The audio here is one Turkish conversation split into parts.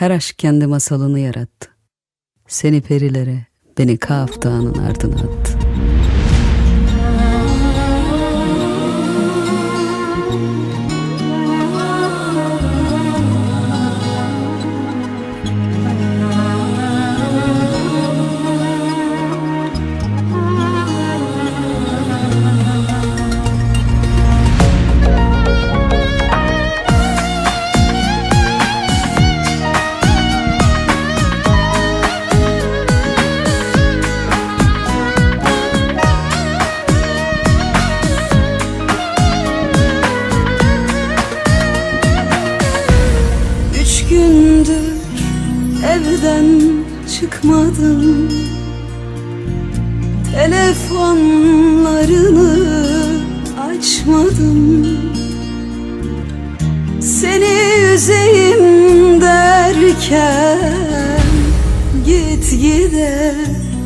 Her aşk kendi masalını yarattı. Seni perilere, beni Kaf ardına attı. Gündür evden çıkmadım. Telefonlarını açmadım. Seni üzeyim derken Git gide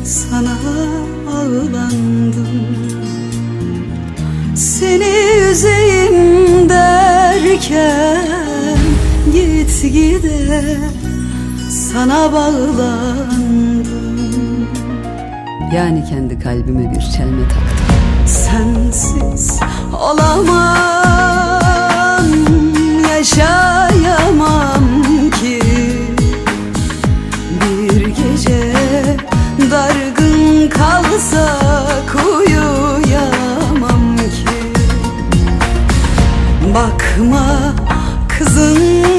sana ağlandım. Seni üzeyim derken Gide sana bağlandım. Yani kendi kalbime bir çelme taktım. Sensiz olamam Yaşayamam ki. Bir gece dargın kalsak uyuyamam ki. Bakma kızınca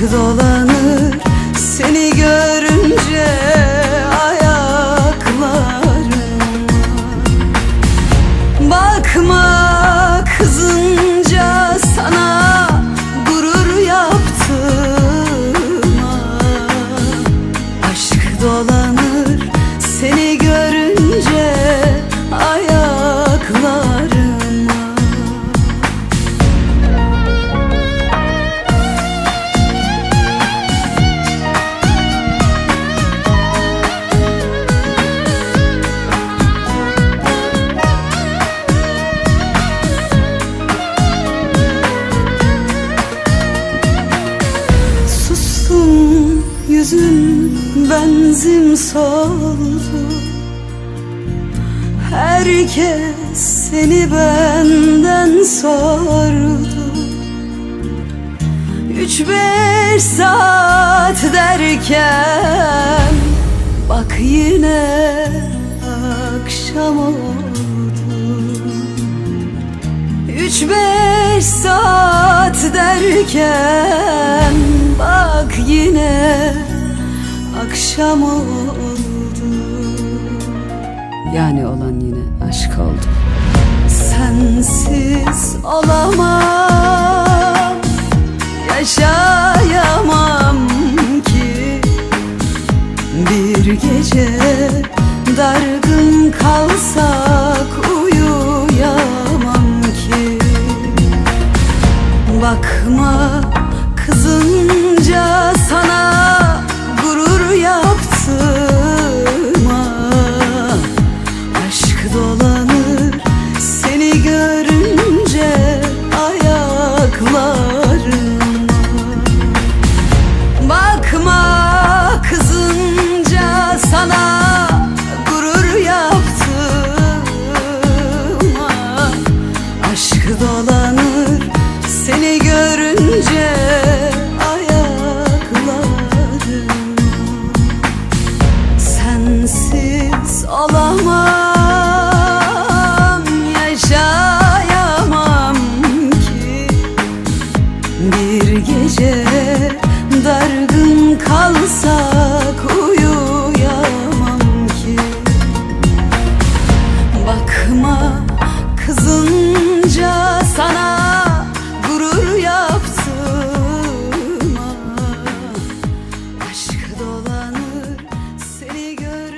Aşk dolanır benzin soldu. Herkes seni benden sordu. Üç beş saat derken Bak yine akşam oldu. Üç beş saat derken Bak yine akşam oldu. Yani olan yine aşk oldu. Sensiz olamam Yaşayamam ki. Bir gece dargın kalsak Kalsak uyuyamam ki. Bakma kızınca sana gurur yaptım Aşk dolanır seni gör